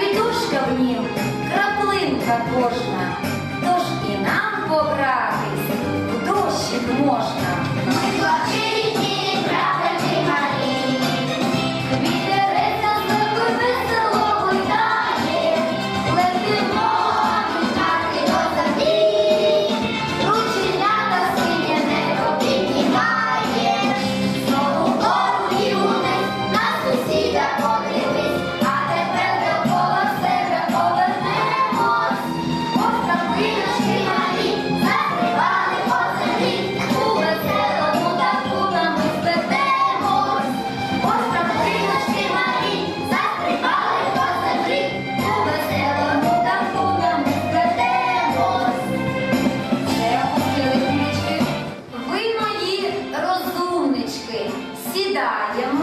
підушка в нім, краплинка. solidária,